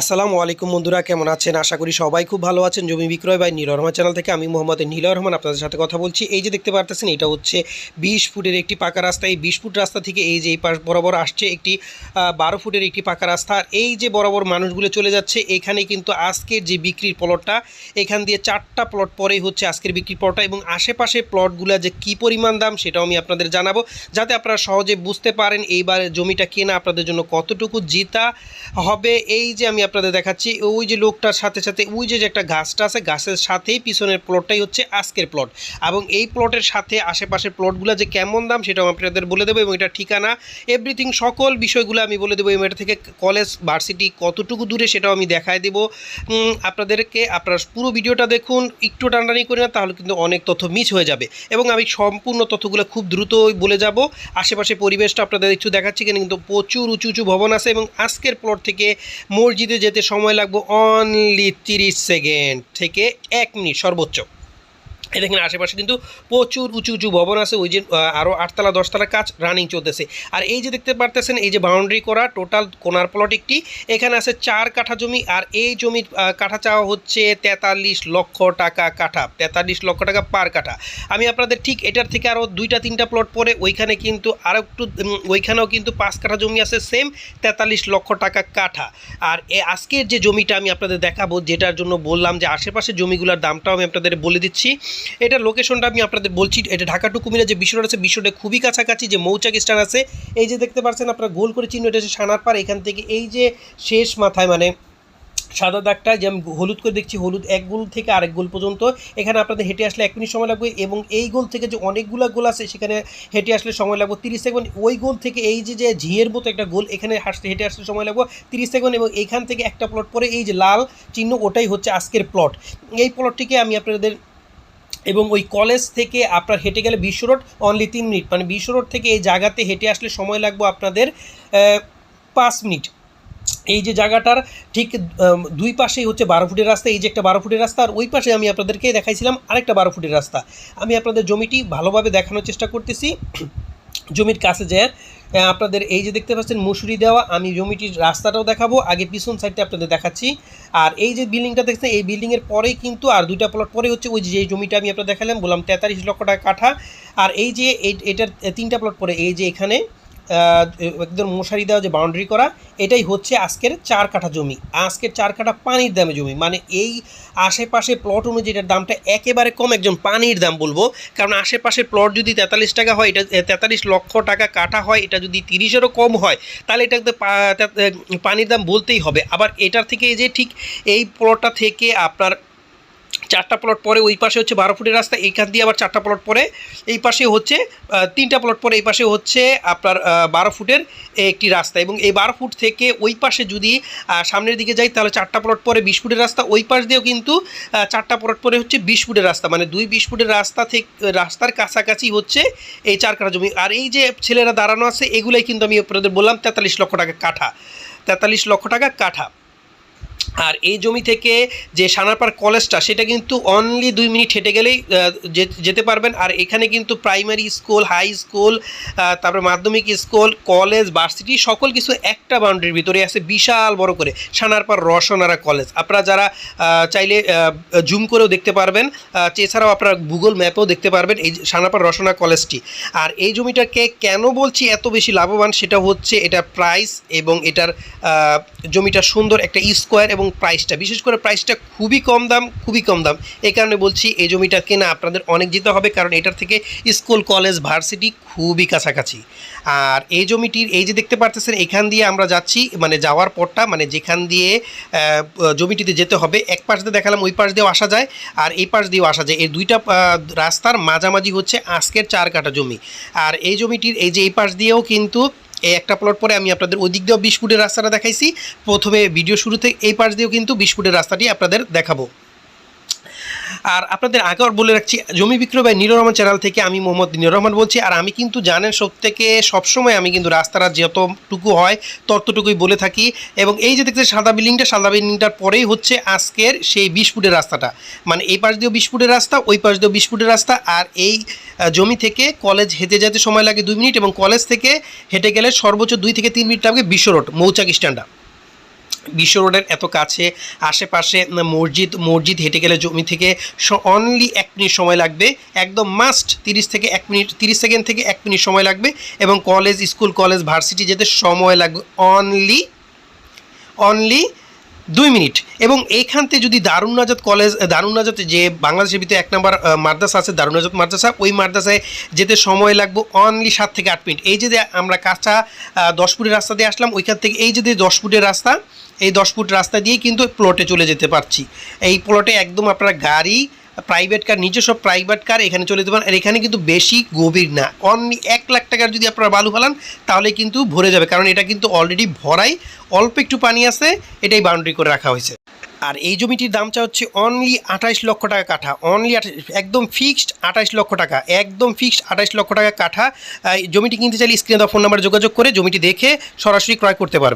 আসসালামু আলাইকুম বন্ধুরা, কেমন আছেন? আশা করি সবাই খুব ভালো আছেন। জমি বিক্রয় বাই নীল রহমান চ্যানেল থেকে আমি মোহাম্মদ নীল রহমান আপনাদের সাথে কথা বলছি। এই যে দেখতে পারতেছেন, এটা হচ্ছে বিশ ফুটের একটি পাকা রাস্তা। এই বিশ ফুট রাস্তা থেকে এই যে এই পাশ বরাবর আসছে একটি বারো ফুটের একটি পাকা রাস্তা। আর এই যে বরাবর মানুষগুলো চলে যাচ্ছে, এখানে কিন্তু আজকের যে বিক্রির প্লটটা এখান দিয়ে চারটা প্লট পরেই হচ্ছে আজকের বিক্রির প্লটটা এবং আশেপাশে প্লটগুলো যে কী পরিমাণ দাম সেটাও আমি আপনাদের জানাব, যাতে আপনারা সহজে বুঝতে পারেন এইবার জমিটা কেনা আপনাদের জন্য কতটুকু জিতা হবে। এই যে আমি আপনাদের দেখাচ্ছি, ওই যে লোকটার সাথে সাথে ওই যে একটা গাছটা আছে, গাছের সাথেই পিছনের প্লটটাই হচ্ছে আজকের প্লট এবং এই প্লটের সাথে আশেপাশের প্লটগুলো যে কেমন দাম সেটাও আপনাদের বলে দেবো এবং এটা ঠিকানা এভরিথিং সকল বিষয়গুলো আমি বলে দেবো এবং এটা থেকে কলেজ ভার্সিটি কতটুকু দূরে সেটাও আমি দেখায় দেবো। আপনাদেরকে, আপনারা পুরো ভিডিওটা দেখুন, একটু টানাটানি করে না, তাহলে কিন্তু অনেক তথ্য মিস হয়ে যাবে। এবং আমি সম্পূর্ণ তথ্যগুলো খুব দ্রুতই বলে যাব। আশেপাশে পরিবেশটা আপনাদের একটু দেখাচ্ছি কিন্তু প্রচুর উঁচু উঁচু ভবন আছে এবং আজকের প্লট থেকে মসজিদে যেতে সময় লাগবে অনলি তিরিশ সেকেন্ড থেকে এক মিনিট সর্বোচ্চ। দেখেন আশেপাশে কিন্তু প্রচুর উঁচু উঁচু ভবন আছে, ওই যে আরও আটতলা দশতলা কাজ রানিং চলতেছে। আর এই যে দেখতে পারতেছেন, এই যে বাউন্ডারি করা টোটাল কোনার প্লট একটি, এখানে আছে চার কাঠা জমি, আর এই জমির কাঠা চাওয়া হচ্ছে তেতাল্লিশ লক্ষ টাকা কাঠা, তেতাল্লিশ লক্ষ টাকা পার কাঠা। আমি আপনাদের ঠিক এটার থেকে আরও দুইটা, তিনটা প্লট পরে ওইখানে কিন্তু আরও একটু ওইখানেও কিন্তু পাঁচ কাঠা জমি আছে সেম তেতাল্লিশ লক্ষ টাকা কাঠা। আর এ, আজকের যে জমিটা আমি আপনাদের দেখাবো, যেটার জন্য বললাম যে আশেপাশে জমিগুলোর দামটাও আমি আপনাদের বলে দিচ্ছি। এটার লোকেশনটা আমি আপনাদের বলছি, এটা ঢাকা টু কুমিল্লা যে বিশ্বটা আছে বিশ্বটা খুবই কাছাকাছি, যে মৌচাক স্টান আছে, এই যে দেখতে পাচ্ছেন আপনারা গোল করে চিহ্ন, এটা সানার পার এখান থেকে এই যে শেষ মাথায় মানে সাদা দাগটা, যে আমি হলুদ করে দেখছি, হলুদ এক গোল থেকে আরেক গোল পর্যন্ত, এখানে আপনাদের হেঁটে আসলে এক মিনিট সময় লাগবে এবং এই গোল থেকে যে অনেকগুলো গোল আছে, সেখানে হেঁটে আসলে সময় লাগবে তিরিশ সেকেন্ড, ওই গোল থেকে এই যে যে ঝিয়ের মতো একটা গোল, এখানে হাসতে, হেঁটে আসলে সময় লাগবে তিরিশ সেকেন্ড এবং এইখান থেকে একটা প্লট পরে এই যে লাল চিহ্ন, ওটাই হচ্ছে আজকের প্লট এই প্লটটিকে আমি আপনাদের এবং ওই কলেজ থেকে আপনার হেঁটে গেলে বিশ্ব রোড অনলি তিন মিনিট। মানে বিশ্ব রোড থেকে এই জায়গাতে হেঁটে আসলে সময় লাগবে আপনাদের পাঁচ মিনিট। এই যে জায়গাটার ঠিক দুই পাশেই হচ্ছে বারো ফুটের রাস্তা, এই যে একটা বারো ফুটের রাস্তা, আর ওই পাশে আমি আপনাদেরকে দেখাইছিলাম আরেকটা বারো ফুটের রাস্তা। আমি আপনাদের জমিটি ভালোভাবে দেখানোর চেষ্টা করতেছি। জমির কাছে যায় আপনাদের এই যে দেখতে পাচ্ছেন মুসুরি দেওয়া, আমি জমিটির রাস্তাটাও দেখাবো, আগে পিছন সাইডটা আপনাদের দেখাচ্ছি। আর এই যে বিল্ডিংটা দেখছেন, এই বিল্ডিংয়ের পরেই কিন্তু আর দুইটা প্লট পরে হচ্ছে ওই যে জমিটা আমি আপনার দেখালাম, বললাম তেতাল্লিশ লক্ষ টাকা কাঠা। আর এই যে এটার তিনটা প্লট পরে, এই যে এখানে একদম মশারি দেওয়া যে বাউন্ডারি করা, এটাই হচ্ছে আজকের চার কাঠা জমি। আজকের চার কাঠা পানির দামে জমি। মানে এই আশেপাশে প্লট অনুযায়ী এটার দামটা একেবারে কম একজন পানির দাম বলব। কারণ আশেপাশে প্লট যদি তেতাল্লিশ টাকা হয়, এটা তেতাল্লিশ লক্ষ টাকা কাটা হয়, এটা যদি তিরিশেরও কম হয়, তাহলে এটাতে পা- পানির দাম বলতেই হবে। আবার এটার থেকে যে ঠিক এই প্লটটা থেকে আপনার চারটা প্লট পরে ওই পাশে হচ্ছে বারো ফুটের রাস্তা, এইখান দিয়ে আবার চারটা প্লট পরে, এই পাশে হচ্ছে তিনটা প্লট পরে এই পাশে হচ্ছে আপনার বারো ফুটের একটি রাস্তা এবং এই বারো ফুট থেকে ওই পাশে যদি সামনের দিকে যাই তাহলে চারটা প্লট পরে বিশ ফুটের রাস্তা, ওই পাশ দিয়েও কিন্তু চারটা প্লট পরে হচ্ছে বিশ ফুটের রাস্তা মানে দুই বিশ ফুটের রাস্তা থেকে, রাস্তার কাছাকাছি হচ্ছে এই চার কাঠা জমি। আর এই যে ছেলেরা দাঁড়ানো আছে, এগুলাই কিন্তু আমি আপনাদের বললাম তেতাল্লিশ লক্ষ টাকা কাঠা, তেতাল্লিশ লক্ষ টাকা কাঠা। আর এই জমি থেকে যে সানারপাড় কলেজটা, সেটা কিন্তু অনলি দুই মিনিট হেঁটে গেলেই যেতে পারবেন। আর এখানে কিন্তু প্রাইমারি স্কুল হাই স্কুল তারপরে মাধ্যমিক স্কুল কলেজ ভার্সিটি সকল কিছু একটা বাউন্ডারির ভিতরে আছে। বিশাল বড় করে সানারপাড় রসনারা কলেজ। আপনারা যারা চাইলে জুম করেও দেখতে পারবেন এছাড়াও আপনারা গুগল ম্যাপেও দেখতে পারবেন এই সানারপাড় রসনা কলেজটি। আর এই জমিটাকে কেন বলছি এত বেশি লাভবান? সেটা হচ্ছে এটা প্রাইস এবং এটার জমিটা সুন্দর একটা স্কোয়ার এবং প্রাইসটা বিশেষ করে প্রাইসটা খুবই কম দাম, খুবই কম দাম। এই কারণে বলছি, এই জমিটা কেনা আপনাদের অনেক যেতে হবে, কারণ এটার থেকে স্কুল কলেজ ভার্সিটি খুবই কাছাকাছি। আর এই জমিটির, এই যে দেখতে পারতেছেন, এখান দিয়ে আমরা যাচ্ছি মানে যাওয়ার পরটা মানে যেখান দিয়ে জমিটিতে যেতে হবে, এক পাশ দিয়ে দেখালাম, ওই পাশ দিয়েও আসা যায়, আর এই পাশ দিয়েও আসা যায়। এই দুইটা রাস্তার মাঝামাঝি হচ্ছে আজকের চার কাটা জমি। আর এই জমিটির, এই যে এই পাশ দিয়েও কিন্তু এই একটা প্লট পরে আমি আপনাদের ওই দিক দিয়েও বিশ ফুটের রাস্তাটা দেখাইছি। প্রথমে ভিডিও শুরুতে এই পাশ দিয়েও কিন্তু বিশ ফুটের রাস্তাটি আপনাদের দেখাবো। আর আপনাদের আগেও বলে রাখছি, জমি বিক্রয় বাই নীল রহমান চ্যানেল থেকে আমি মোহাম্মদ নীল রহমান বলছি, আর আমি কিন্তু জানেন সব থেকে সবসময় আমি কিন্তু রাস্তাটা যতটুকু হয় ততটুকুই বলে থাকি। এবং এই যে দেখতে সাদা বিল্ডিংটা, সাদা বিল্ডিংটার পরেই হচ্ছে আজকের সেই বিশ ফুটের রাস্তাটা। মানে এই পাশ দিয়েও বিশ ফুটের রাস্তা, ওই পাশ দিয়েও বিশ ফুটের রাস্তা, আর এই জমি থেকে কলেজ হেঁটে যেতে সময় লাগে দুই মিনিট এবং কলেজ থেকে হেঁটে গেলে সর্বোচ্চ দুই থেকে তিন মিনিট লাগে বিশ্ব রোড মৌচাক স্ট্যান্ডা বিশ্ব রোডের এত কাছে, আশেপাশে মসজিদ মসজিদ হেঁটে গেলে জমি থেকে অনলি এক মিনিট সময় লাগবে, একদম মাস্ট তিরিশ থেকে এক মিনিট, তিরিশ সেকেন্ড থেকে এক মিনিট সময় লাগবে এবং কলেজ স্কুল কলেজ ভার্সিটি যেতে সময় লাগবে অনলি অনলি দুই মিনিট। এবং এইখানতে যদি দারুণ নাজাত কলেজ দারুণ নাজাত যে বাংলাদেশের ভিতরে এক নম্বর মাদ্রাসা আছে দারুণ নাজাত মাদ্রাসা, ওই মাদ্রাসায় যেতে সময় লাগবে অনলি সাত থেকে আট মিনিট। এই যে আমরা কাঁচা দশ ফুটের রাস্তা দিয়ে আসলাম, ওইখান থেকে এই যে দশ ফুটের রাস্তা, এই দশ ফুট রাস্তা দিয়ে কিন্তু প্লটে চলে যেতে পারছি। এই প্লটে একদম আপনারা গাড়ি প্রাইভেট কার নিজস্ব প্রাইভেট কার এখানে চলে যেতে পারেন। আর এখানে কিন্তু বেশি গভীর না। অনলি এক লাখ টাকার যদি আপনারা বালু ফেলান, তাহলে কিন্তু ভরে যাবে। কারণ এটা কিন্তু অলরেডি ভরাই, অল্প একটু পানি আছে, এটাই বাউন্ডারি করে রাখা হয়েছে। আর এই জমিটির দামটা হচ্ছে অনলি আঠাইশ লক্ষ টাকা কাঠা। অনলি আঠাশ একদম ফিক্সড আঠাইশ লক্ষ টাকা। একদম ফিক্সড আঠাইশ লক্ষ টাকা কাঠা। জমিটি কিনতে চাইলে স্ক্রিনে দেওয়া ফোন নাম্বারে যোগাযোগ করে জমিটি দেখে সরাসরি ক্রয় করতে পারবে